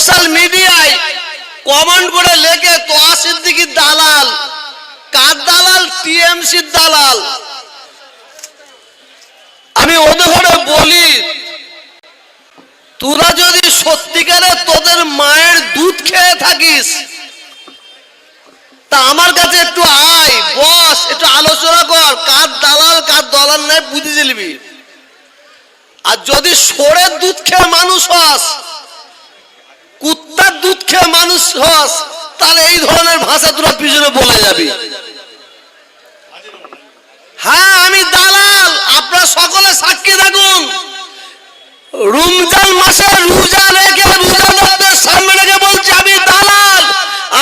Social মিডিয়ায় comment করে লেখে তোয়া সিদ্দিকির দালাল। কার দালাল? টিএমসির দালাল। আমি ওদের বলি, তোরা যদি সত্যিকারে তোদের মায়ের দুধ খেয়ে থাকিস, তা আমার কাছে একটু আয়, বস, একটু আলোচনা কর, কার দালাল, কার দলাল নাই বুঝে চলবি আর যদি সরের দুধ খেয়ে মানুষ হস কুত্তার দুধ খেয়ে মানুষ হস তাহলে এই ধরনের ভাষা তোরা পিছনে বলে যাবি। হ্যাঁ আমি দালাল, আপনারা সকলে সাক্ষী থাকুন। রমজান মাসে রোজা রেখে রোজাদারদের সামনে রেখে বলছি, আমি দালাল,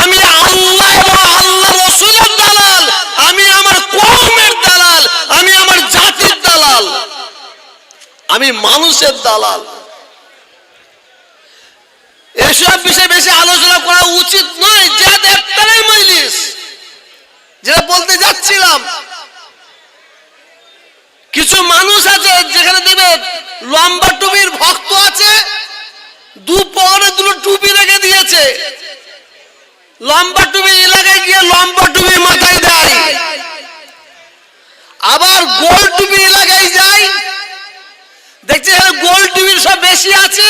আমি আল্লাহ এবং আল্লাহ রসুলের দালাল, আমি আমার কৌমের দালাল, আমি আমার জাতির দালাল, আমি মানুষের দালাল। বিষয়ে বেশি আলোচনা করা উচিত নয়, যা দেখতারাই মজলিস। যেটা বলতে যাচ্ছিলাম। কিছু মানুষ আছে, যেখানে দেবে লম্বা টুপির ভক্ত আছে, দু পরে দুটো টুপি রেখে দিয়েছে। লম্বা টুপি এলাকায় গিয়ে লম্বা টুপি মাথায় দেয়। আবার গোল টুপি এলাকায় যায়। দেখছি গোল টুপির সব বেশি আছে।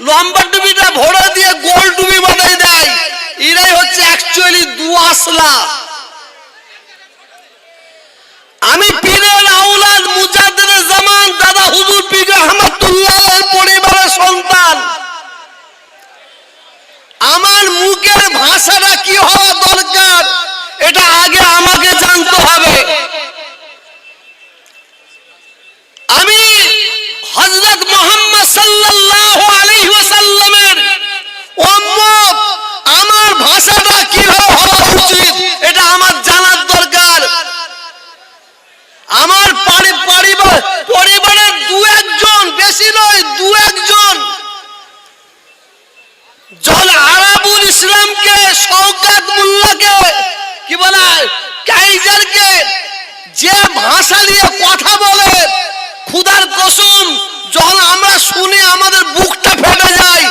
লম্বা টুপিটা ভরে দিয়ে গোল টুপি বানাই দেয়। এরাই হচ্ছে আমি পীরের আউলাদ মুজাদ্দিদ জামান দাদা হুজুর পীর রহমাতুল্লাহের পরিবারের সন্তান আমার মুখের ভাষাটা কি হওয়া দরকার এটা আগে আমাকে জানতে হবে আমি হযরত মুহাম্মদ সাল্লাল্লাহু আলাইহি ওয়াসাল্লামের উম্মত আমার ভাষাটা কীভাবে হওয়া উচিত এটা আমার জানার দরকার আমার পারি- পরিবার পরিবারের দু একজন বেশি নয় দু একজন জল আরাবুল শওকাত মোল্লাকে কি বলে? কাইজারকে যে ভাষা নিয়ে কথা বলে খুদার কসম, যখন আমরা শুনি আমাদের বুকটা ফেটে যায়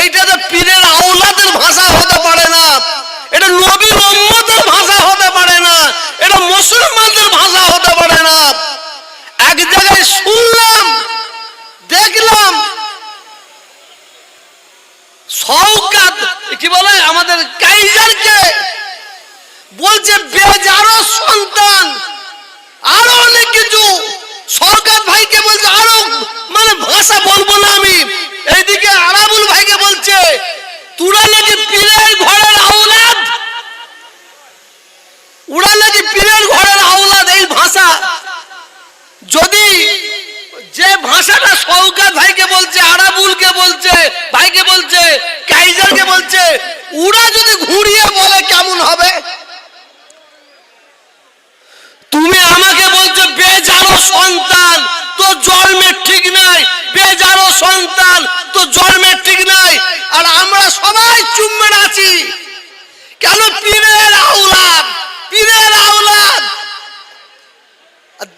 এইটা তো পীরের আওলাদের ভাষা হতে পারে না এটা নবীর উম্মতের ভাষা হতে পারে না এটা মুসলমানদের ভাষা হতে পারে না এক জায়গায় শুনলাম দেখলাম শওকাত কি বলে আমাদের কাইজারকে বলছে বেজারো সন্তান। আরও অনেক কিছু। সরকার ভাইকে বলছে, আরও মানে ভাষা বলব না আমি। এইদিকে আরাবুল ভাইকে বলছে, তুরা নাকি পীরের ঘরের আওলাদ উড়া নাকি পীরের ঘরের আওলাদ এই ভাষা। যদি যে ভাষাটা সৌকাত ভাইকে বলছে, আরাবুলকে বলছে, ভাইকে বলছে, কাইজারকে বলছে উড়া যদি ঘুরিয়ে বলে কেমন হবে তুমি আমাকে বলছো বেজারো সন্তান, তো জন্মের ঠিক নাই বেজারো সন্তান, তো জন্মের ঠিক নাই, আর আমরা সবাই চুম্বেন আছি। কেন পীরের আওলাদ? পীরের আওলাদ?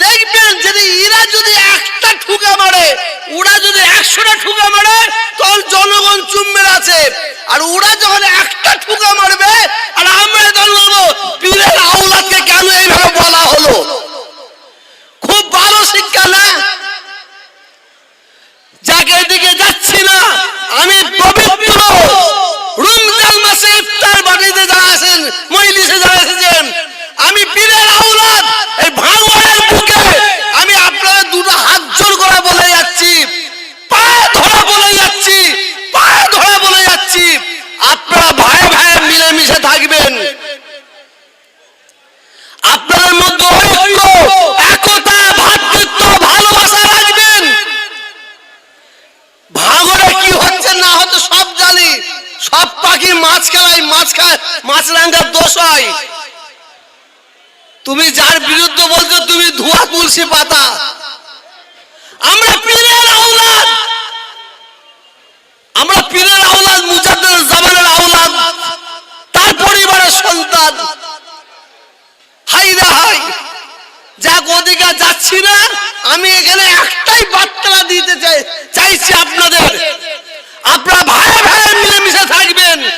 দেখবেন, যদি এরা যদি একটা ঠুকা মারে ওরা যদি একশোটা ঠুকা মারে, তখন জনগণ চুম্বের আছে। আর ওরা যখন একটা ঠুকা মারবে আর আমরা তখন বলব পীরের আওলাদকে কেন এইভাবে বলা হলো খুব ভালো শিক্ষা না যাকে এদিকে যাচ্ছি না আমি পবিত্র রমজান মাসে ইফতার বাড়িতে যারা আছেন মজলিসে যারা এসেছেন আমি পীরের আওলাদ এই ভাঙনের বুকে আমি আপনাদের দুটো হাত জোর করে বলে যাচ্ছি পায়ে ধরে বলে যাচ্ছি পায়ে ধরে বলে যাচ্ছি আপনারা ভাই ভাই মিলেমিশে থাকবেন আপনাদের মধ্যে ঐক্য একতা ভ্রাতৃত্ব ভালোবাসা রাখবেন ভাঙরে কি হচ্ছে না হচ্ছে সব জানি সব পাখি মাছ খেলায় মাছ খায় মাছ রাঙ্গার দোষ হয় তুমি যার বলছো, তুমি ধোয়া তুলসী পাতা। আমরা পীরের আওলাদ। আমরা পীরের আওলাদ মুজাদ্দের জামানের আওলাদ, তার পরিবারের সন্তান। হাই রে হাই। যাক, ওদিকে যাচ্ছি না। আমি এখানে একটাই বার্তা দিতে চাই চাইছি আপনাদের। আপনারা ভাই ভাই মিলেমিশে আমি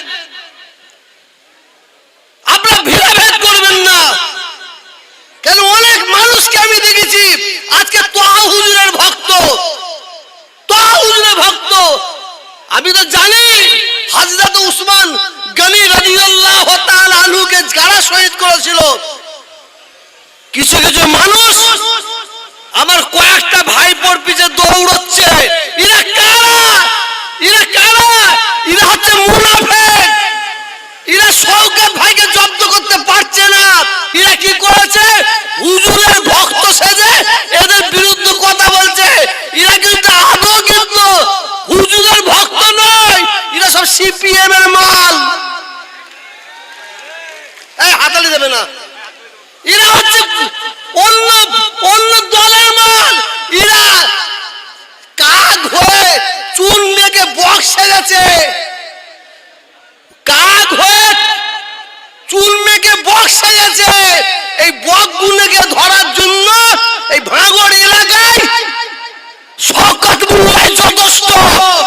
শহীদ করেছিল। কিছু কিছু মানুষ আমার কয়েকটা ভাইপোর পিছে দৌড়চ্ছে। জব্দ করতে পারছে না। কি করেছে? ভক্ত সেজে এদের বিরুদ্ধে কথা বলছে। কিন্তু আদৌ ভক্ত নয়। সব সিপিএম এর মাল এই হাতালি দেবে না এরা হচ্ছে অন্য অন্য দলের মাল এরা কাক হয়ে চুন মেঘে বক্সে কাক হয়ে চুল বক্সে গেছে এই বক ধরার জন্য এই ভাঙড় এলাকায়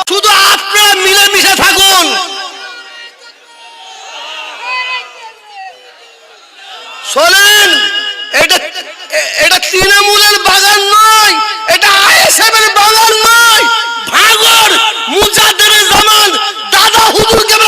শুধু মিলেমিশে থাকুন। শোনেন, এটা এটা তৃণমূলের বাগান নয়, এটা আইএসএফ এর বাগান নয়। കൊടുക്കണം